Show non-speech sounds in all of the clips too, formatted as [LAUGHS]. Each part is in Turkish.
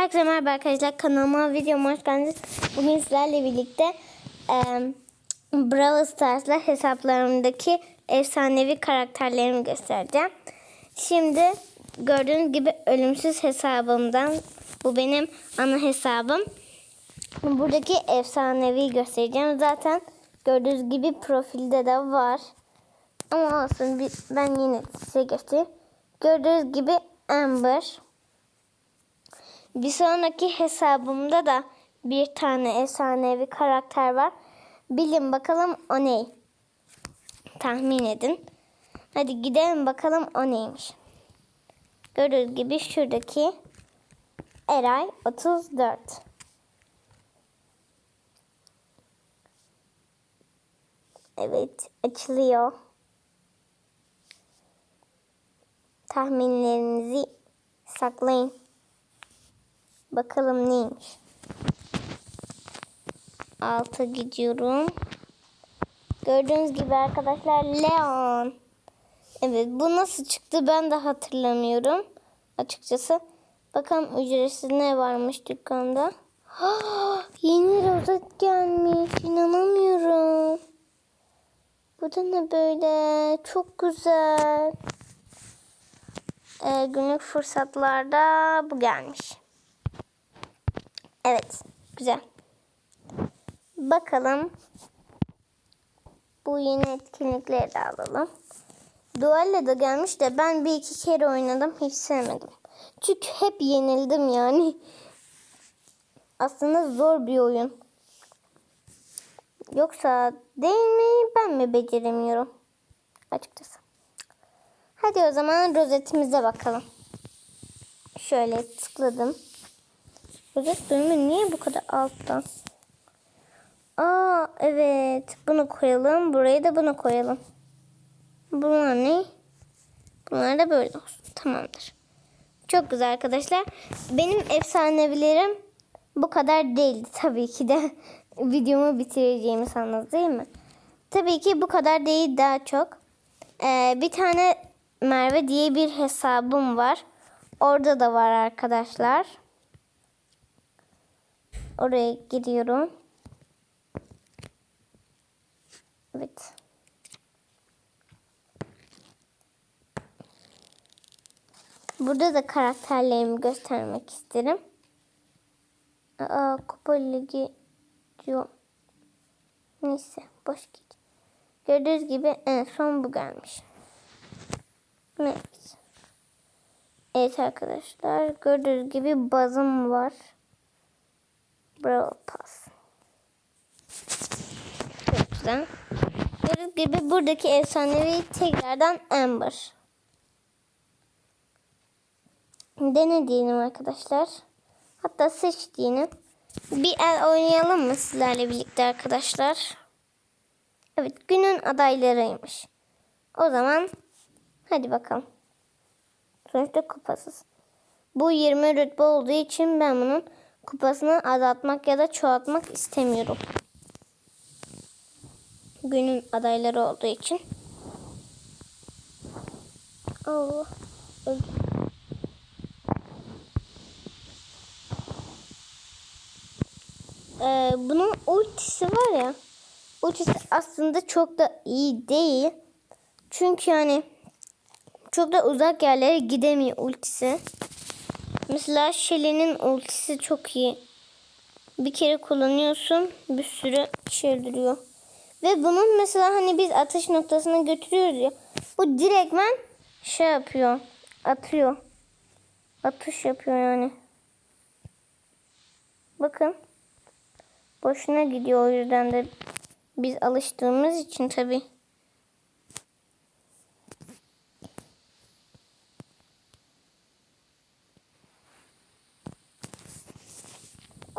Herkese merhaba arkadaşlar. Kanalıma videoma hoş geldiniz. Bugün sizlerle birlikte e, Brawl Stars'la hesaplarımdaki efsanevi karakterlerimi göstereceğim. Şimdi gördüğünüz gibi ölümsüz hesabımdan bu benim ana hesabım. Buradaki efsanevi göstereceğim. Zaten gördüğünüz gibi profilde de var. Ama olsun ben yine size göstereyim. Gördüğünüz gibi Amber. Bir sonraki hesabımda da bir tane efsanevi karakter var. Bilin bakalım o ne? Tahmin edin. Hadi gidelim bakalım o neymiş. Gördüğünüz gibi şuradaki Eray 34. Evet açılıyor. Tahminlerinizi saklayın. Bakalım neymiş. Alta gidiyorum. Gördüğünüz gibi arkadaşlar Leon. Evet bu nasıl çıktı ben de hatırlamıyorum. Açıkçası. Bakalım ücretsiz ne varmış dükkanda. Yeni rozet gelmiş. İnanamıyorum. Bu da ne böyle? Çok güzel. Ee, günlük fırsatlarda bu gelmiş. Evet. Güzel. Bakalım. Bu yeni etkinlikleri de alalım. Duel'le de gelmiş de ben bir iki kere oynadım. Hiç sevmedim. Çünkü hep yenildim yani. Aslında zor bir oyun. Yoksa değil mi ben mi beceremiyorum? Açıkçası. Hadi o zaman rozetimize bakalım. Şöyle tıkladım. Rozet bölümü niye bu kadar alttan? Aa evet. Bunu koyalım. Buraya da bunu koyalım. Bunlar ne? Bunlar da böyle olsun. Tamamdır. Çok güzel arkadaşlar. Benim efsanevilerim bu kadar değildi tabii ki de. [LAUGHS] Videomu bitireceğimi sandınız değil mi? Tabii ki bu kadar değil daha çok. Ee, bir tane Merve diye bir hesabım var. Orada da var arkadaşlar. Oraya giriyorum. Evet. Burada da karakterlerimi göstermek isterim. Aa, Kupa Ligi diyor. Neyse boş git. Gördüğünüz gibi en son bu gelmiş. Evet. Evet arkadaşlar gördüğünüz gibi bazım var. Bravo Pass. Çok güzel. Gördüğünüz gibi buradaki efsanevi tekrardan Amber. Dene diyelim arkadaşlar. Hatta seç diyelim. Bir el oynayalım mı sizlerle birlikte arkadaşlar? Evet günün adaylarıymış. O zaman hadi bakalım. Sonuçta kupasız. Bu 20 rütbe olduğu için ben bunun kupasını azaltmak ya da çoğaltmak istemiyorum. Günün adayları olduğu için. Allah. Öldüm. Ee, bunun ultisi var ya. Ultisi aslında çok da iyi değil. Çünkü yani çok da uzak yerlere gidemiyor ultisi. Mesela Shelly'nin ultisi çok iyi. Bir kere kullanıyorsun bir sürü şey öldürüyor. Ve bunun mesela hani biz atış noktasına götürüyoruz ya. Bu direktmen şey yapıyor. Atıyor. Atış yapıyor yani. Bakın. Boşuna gidiyor o yüzden de biz alıştığımız için tabii.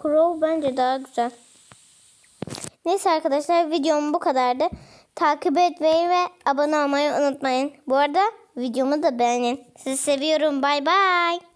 Crow bence daha güzel. Neyse arkadaşlar videom bu kadardı. Takip etmeyi ve abone olmayı unutmayın. Bu arada videomu da beğenin. Sizi seviyorum. Bay bay.